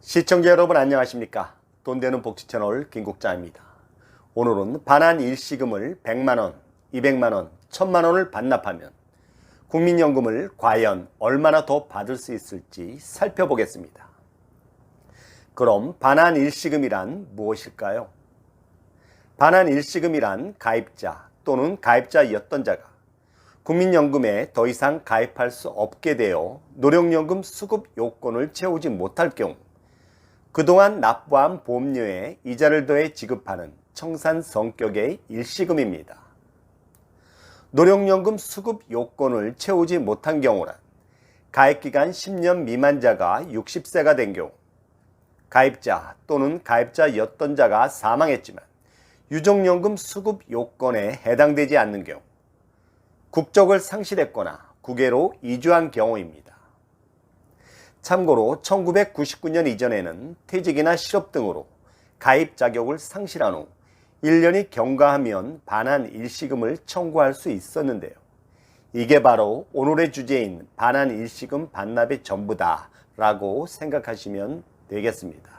시청자 여러분 안녕하십니까? 돈 되는 복지 채널 김국자입니다. 오늘은 반환 일시금을 100만원, 200만원, 1000만원을 반납하면 국민연금을 과연 얼마나 더 받을 수 있을지 살펴보겠습니다. 그럼 반환 일시금이란 무엇일까요? 반환 일시금이란 가입자 또는 가입자였던 자가 국민연금에 더 이상 가입할 수 없게 되어 노령연금 수급 요건을 채우지 못할 경우 그동안 납부한 보험료에 이자를 더해 지급하는 청산 성격의 일시금입니다. 노령연금 수급 요건을 채우지 못한 경우란 가입기간 10년 미만자가 60세가 된 경우 가입자 또는 가입자였던 자가 사망했지만 유족연금 수급 요건에 해당되지 않는 경우 국적을 상실했거나 국외로 이주한 경우입니다. 참고로 1999년 이전에는 퇴직이나 실업 등으로 가입 자격을 상실한 후 1년이 경과하면 반환 일시금을 청구할 수 있었는데요. 이게 바로 오늘의 주제인 반환 일시금 반납의 전부다 라고 생각하시면 되겠습니다.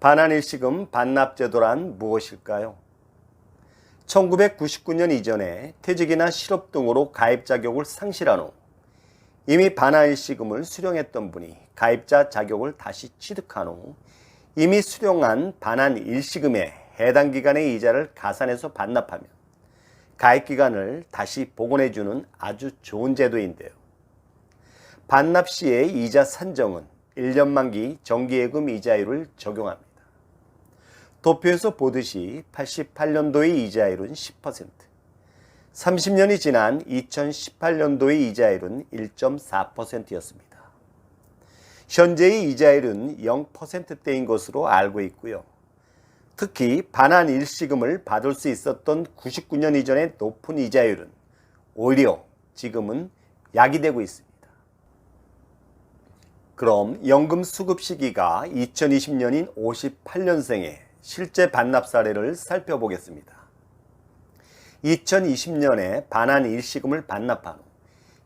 반환 일시금 반납 제도란 무엇일까요? 1999년 이전에 퇴직이나 실업 등으로 가입 자격을 상실한 후 이미 반환 일시금을 수령했던 분이 가입자 자격을 다시 취득한 후 이미 수령한 반환 일시금에 해당 기간의 이자를 가산해서 반납하면 가입 기간을 다시 복원해주는 아주 좋은 제도인데요. 반납 시의 이자 산정은 1년 만기 정기예금 이자율을 적용합니다. 도표에서 보듯이 88년도의 이자율은 10%, 30년이 지난 2018년도의 이자율은 1.4%였습니다. 현재의 이자율은 0%대인 것으로 알고 있고요. 특히 반환 일시금을 받을 수 있었던 99년 이전의 높은 이자율은 오히려 지금은 야기되고 있습니다. 그럼 연금 수급 시기가 2020년인 58년생의 실제 반납 사례를 살펴보겠습니다. 2020년에 반환 일시금을 반납한 후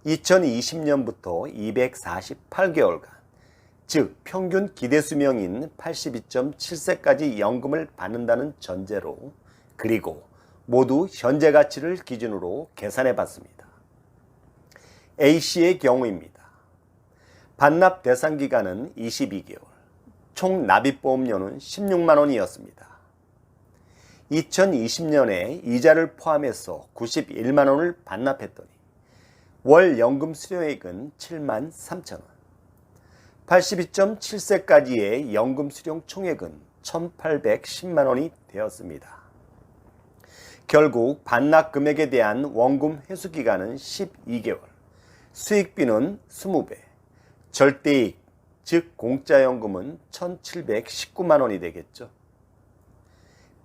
2020년부터 248개월간, 즉 평균 기대 수명인 82.7세까지 연금을 받는다는 전제로 그리고 모두 현재 가치를 기준으로 계산해 봤습니다. A씨의 경우입니다. 반납 대상 기간은 22개월, 총 납입보험료는 16만 원이었습니다. 2020년에 이자를 포함해서 91만 원을 반납했더니 월 연금 수령액은 7만 3천 원. 82.7세까지의 연금 수령 총액은 1,810만 원이 되었습니다. 결국 반납 금액에 대한 원금 회수 기간은 12개월, 수익비는 20배, 절대이익, 즉 공짜연금은 1,719만 원이 되겠죠.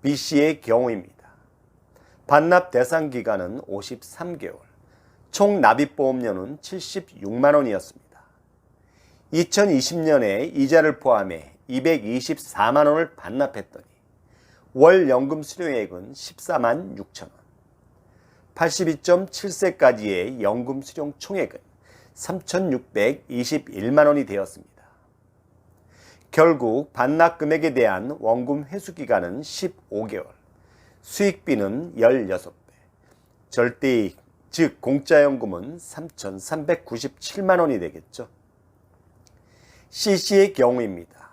B씨의 경우입니다. 반납 대상 기간은 53개월, 총 납입보험료는 76만 원이었습니다. 2020년에 이자를 포함해 224만 원을 반납했더니 월 연금 수령액은 14만 6천 원. 82.7세까지의 연금 수령 총액은 3,621만 원이 되었습니다. 결국 반납 금액에 대한 원금 회수 기간은 15개월, 수익비는 16배, 절대이익, 즉 공짜연금은 3,397만 원이 되겠죠. CC의 경우입니다.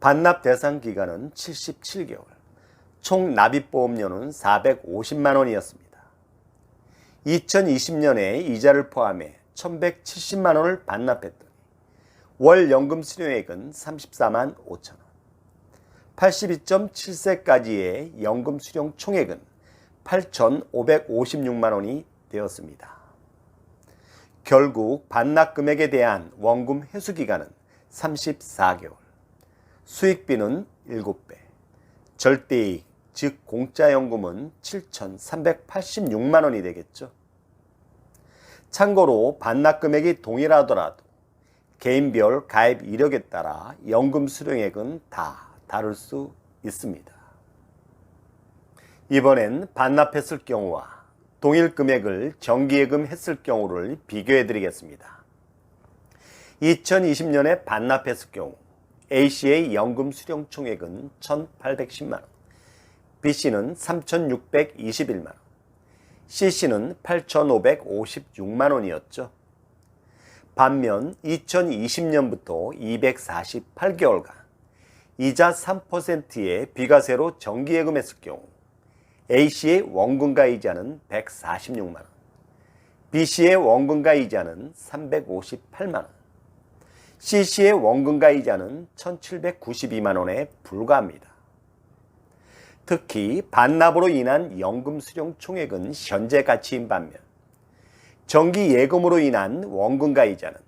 반납 대상 기간은 77개월, 총 납입보험료는 450만 원이었습니다. 2020년에 이자를 포함해 1170만 원을 반납했더니 월 연금 수령액은 34만 5천 원. 82.7세까지의 연금 수령 총액은 8,556만 원이 되었습니다. 결국 반납 금액에 대한 원금 회수 기간은 34개월, 수익비는 7배, 절대이익, 즉 공짜연금은 7,386만 원이 되겠죠. 참고로 반납 금액이 동일하더라도 개인별 가입 이력에 따라 연금 수령액은 다 다를 수 있습니다. 이번엔 반납했을 경우와 동일 금액을 정기예금 했을 경우를 비교해 드리겠습니다. 2020년에 반납했을 경우 A씨의 연금 수령 총액은 1,810만 원, B씨는 3,621만 원, C씨는 8,556만 원이었죠. 반면 2020년부터 248개월간 이자 3%의 비과세로 정기예금했을 경우 A씨의 원금가 이자는 146만 원, B씨의 원금가 이자는 358만 원, C씨의 원금가 이자는 1792만 원에 불과합니다. 특히 반납으로 인한 연금 수령 총액은 현재 가치인 반면 정기 예금으로 인한 원금가 이자는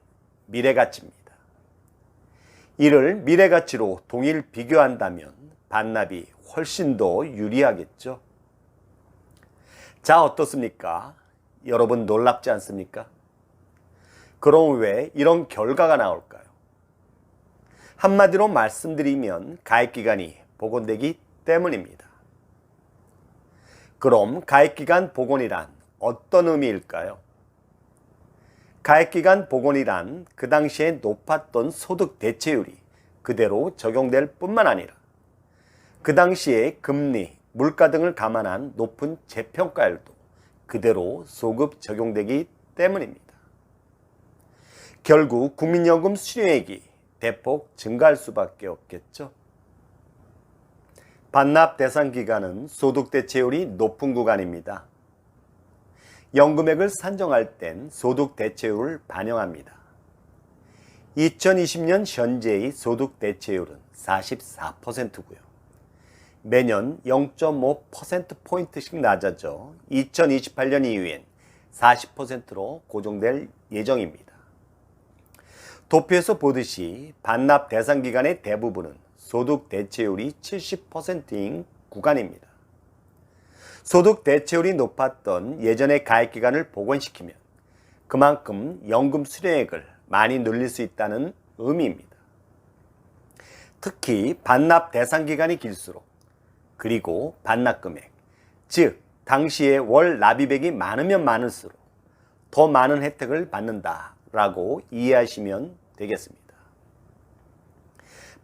미래 가치입니다. 이를 미래 가치로 동일 비교한다면 반납이 훨씬 더 유리하겠죠. 자, 어떻습니까? 여러분 놀랍지 않습니까? 그럼 왜 이런 결과가 나올까요? 한마디로 말씀드리면 가입기간이 복원되기 때문입니다. 그럼 가입기간 복원이란 어떤 의미일까요? 가입기간 복원이란 그 당시에 높았던 소득 대체율이 그대로 적용될 뿐만 아니라 그 당시에 금리, 물가 등을 감안한 높은 재평가율도 그대로 소급 적용되기 때문입니다. 결국 국민연금 수령액이 대폭 증가할 수밖에 없겠죠. 반납 대상 기간은 소득 대체율이 높은 구간입니다. 연금액을 산정할 땐 소득 대체율을 반영합니다. 2020년 현재의 소득 대체율은 44%고요. 매년 0.5%포인트씩 낮아져 2028년 이후엔 40%로 고정될 예정입니다. 도표에서 보듯이 반납 대상 기간의 대부분은 소득 대체율이 70%인 구간입니다. 소득 대체율이 높았던 예전의 가입 기간을 복원시키면 그만큼 연금 수령액을 많이 늘릴 수 있다는 의미입니다. 특히 반납 대상 기간이 길수록 그리고 반납 금액, 즉 당시에 월 납입액이 많으면 많을수록 더 많은 혜택을 받는다라고 이해하시면 되겠습니다.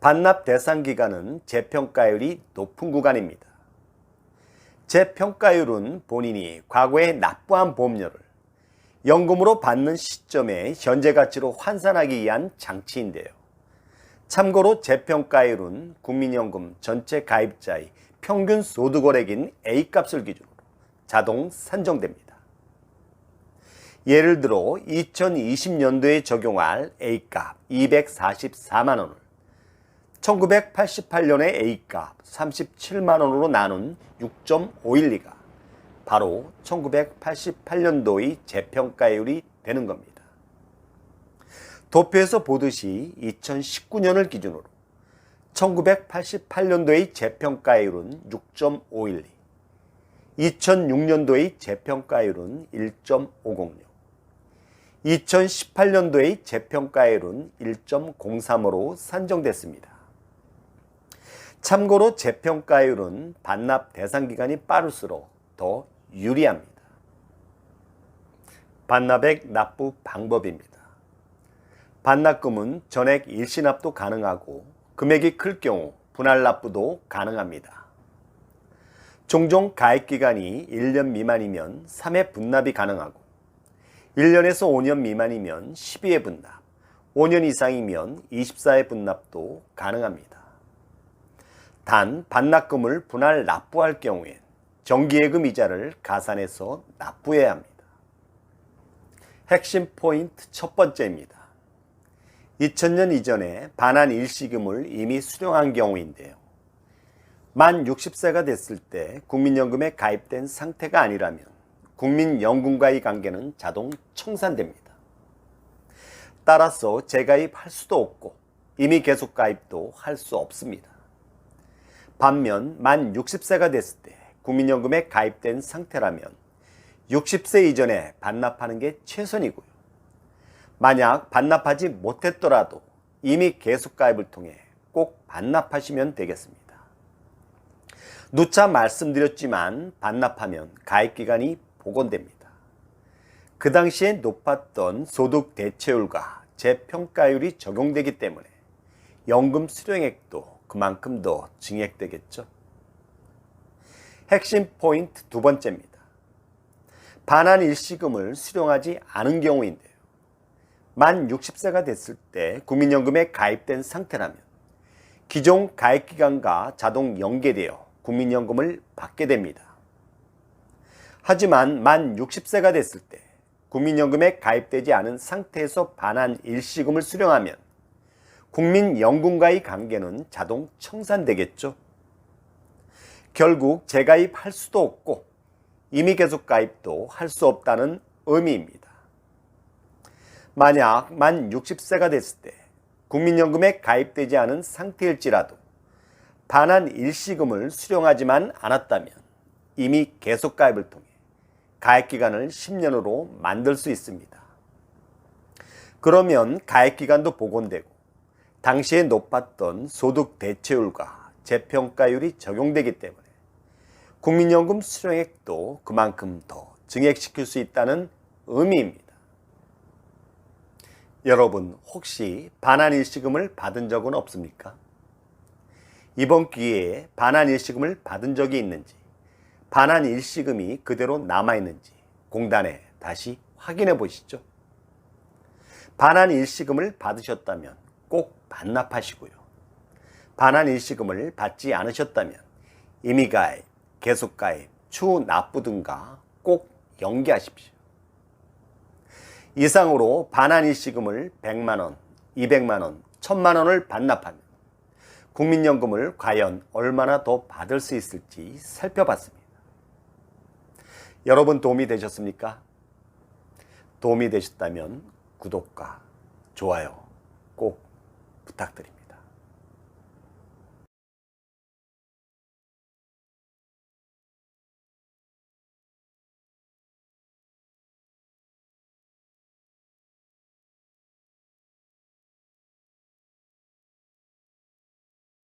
반납 대상 기간은 재평가율이 높은 구간입니다. 재평가율은 본인이 과거에 납부한 보험료를 연금으로 받는 시점에 현재 가치로 환산하기 위한 장치인데요. 참고로 재평가율은 국민연금 전체 가입자의 평균 소득월액인 A값을 기준으로 자동 산정됩니다. 예를 들어 2020년도에 적용할 A값 244만 원을 1988년의 A값 37만 원으로 나눈 6.512가 바로 1988년도의 재평가율이 되는 겁니다. 도표에서 보듯이 2019년을 기준으로 1988년도의 재평가율은 6.512, 2006년도의 재평가율은 1.506, 2018년도의 재평가율은 1.03으로 산정됐습니다. 참고로 재평가율은 반납 대상 기간이 빠를수록 더 유리합니다. 반납액 납부 방법입니다. 반납금은 전액 일시납도 가능하고 금액이 클 경우 분할 납부도 가능합니다. 종종 가입 기간이 1년 미만이면 3회 분납이 가능하고 1년에서 5년 미만이면 12회 분납, 5년 이상이면 24회 분납도 가능합니다. 단 반납금을 분할 납부할 경우엔 정기예금 이자를 가산해서 납부해야 합니다. 핵심 포인트 첫 번째입니다. 2000년 이전에 반환 일시금을 이미 수령한 경우인데요. 만 60세가 됐을 때 국민연금에 가입된 상태가 아니라면 국민연금과의 관계는 자동 청산됩니다. 따라서 재가입할 수도 없고 이미 계속 가입도 할 수 없습니다. 반면 만 60세가 됐을 때 국민연금에 가입된 상태라면 60세 이전에 반납하는 게 최선이고요. 만약 반납하지 못했더라도 이미 계속 가입을 통해 꼭 반납하시면 되겠습니다. 누차 말씀드렸지만 반납하면 가입 기간이 복원됩니다. 그 당시에 높았던 소득 대체율과 재평가율이 적용되기 때문에 연금 수령액도 그만큼 더 증액되겠죠. 핵심 포인트 두 번째입니다. 반환 일시금을 수령하지 않은 경우인데요. 만 60세가 됐을 때 국민연금에 가입된 상태라면 기존 가입 기간과 자동 연계되어 국민연금을 받게 됩니다. 하지만 만 60세가 됐을 때 국민연금에 가입되지 않은 상태에서 반환 일시금을 수령하면 국민 연금과의 관계는 자동 청산되겠죠. 결국 재가입할 수도 없고 이미 계속 가입도 할 수 없다는 의미입니다. 만약 만 60세가 됐을 때 국민연금에 가입되지 않은 상태일지라도 반환 일시금을 수령하지만 않았다면 이미 계속 가입을 통해 가입 기간을 10년으로 만들 수 있습니다. 그러면 가입 기간도 복원되고 당시에 높았던 소득 대체율과 재평가율이 적용되기 때문에 국민연금 수령액도 그만큼 더 증액시킬 수 있다는 의미입니다. 여러분 혹시 반환 일시금을 받은 적은 없습니까? 이번 기회에 반환 일시금을 받은 적이 있는지 반환 일시금이 그대로 남아 있는지 공단에 다시 확인해 보시죠. 반환 일시금을 받으셨다면 꼭 반납하시고요. 반환 일시금을 받지 않으셨다면 임의 가입, 계속 가입, 추후 납부 등과 꼭 연계하십시오. 이상으로 반환 일시금을 100만 원, 200만 원, 1000만 원을 반납하면 국민연금을 과연 얼마나 더 받을 수 있을지 살펴봤습니다. 여러분 도움이 되셨습니까? 도움이 되셨다면 구독과 좋아요 꼭 부탁드립니다.